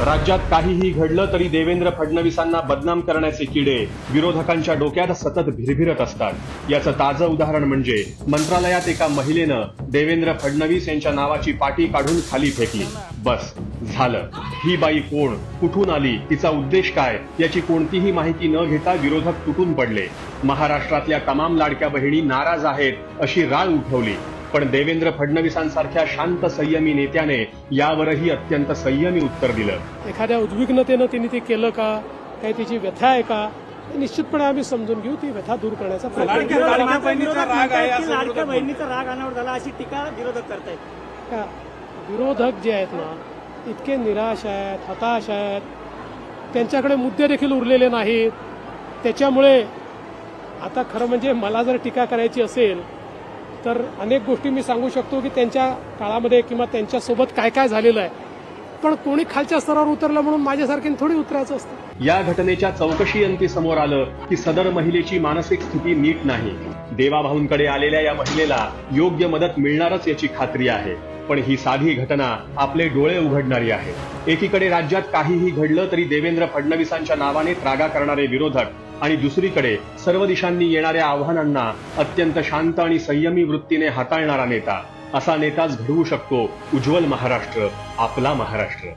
राज्यात काहीही घडलं तरी देवेंद्र फडणवीसांना बदनाम करण्याचे किडे विरोधकांच्या डोक्यात सतत भिरभिरत असतात. याचं ताजं उदाहरण म्हणजे मंत्रालयात एका महिलेनं देवेंद्र फडणवीस यांच्या नावाची पाटी काढून खाली फेकली. बस झालं. ही बाई कोण? कुठून आली? तिचा उद्देश काय? याची कोणतीही माहिती न घेता विरोधक तुटून पडले. महाराष्ट्रातल्या तमाम लाडक्या बहिणी नाराज आहेत अशी राळ उठवली. पण देवेंद्र फडणवीसांसारख्या शांत संयमी नेत्याने यावरही अत्यंत संयमी उत्तर दिलं. एखाद्या उद्विग्नतेनं तिने ते केलं का? काही तिची व्यथा आहे का? निश्चितपणे आम्ही समजून घेऊ ती व्यथा दूर करण्याचा प्रयत्न लाडक्या बहिणीचा राग आहे असं लाडक्या विरोधक बहिणीचा राग अनावर झाला अशी टीका विरोधक करतायत. का विरोधक जे आहेत ना इतके निराश आहेत हताश आहेत. त्यांच्याकडे मुद्दे देखील उरलेले नाहीत. त्याच्यामुळे आता खरं म्हणजे मला जर टीका करायची असेल तर अनेक गोष्टी मी सांगू शकतो की त्यांच्या काळामध्ये किंवा त्यांच्यासोबत काय काय झालेलं आहे. पण कोणी खालच्या स्तरावर उतरलं म्हणून माझ्यासारख्याने थोडी उतरायचं असतं. या घटनेच्या चौकशीअंती समोर आलं की सदर महिलेची मानसिक स्थिती नीट नाही. देवाभाऊंकडे आलेल्या या महिलेला योग्य मदत मिळणारच याची खात्री आहे. पण ही साधी घटना आपले डोळे उघडणारी आहे. एकीकडे राज्यात काहीही घडलं तरी देवेंद्र फडणवीसांच्या नावाने त्रागा करणारे विरोधक आणि दुसरीकडे सर्व दिशांनी येणाऱ्या आव्हानांना अत्यंत शांत आणि संयमी वृत्तीने हाताळणारा नेता. असा नेताच घडवू शकतो उज्ज्वल महाराष्ट्र आपला महाराष्ट्र.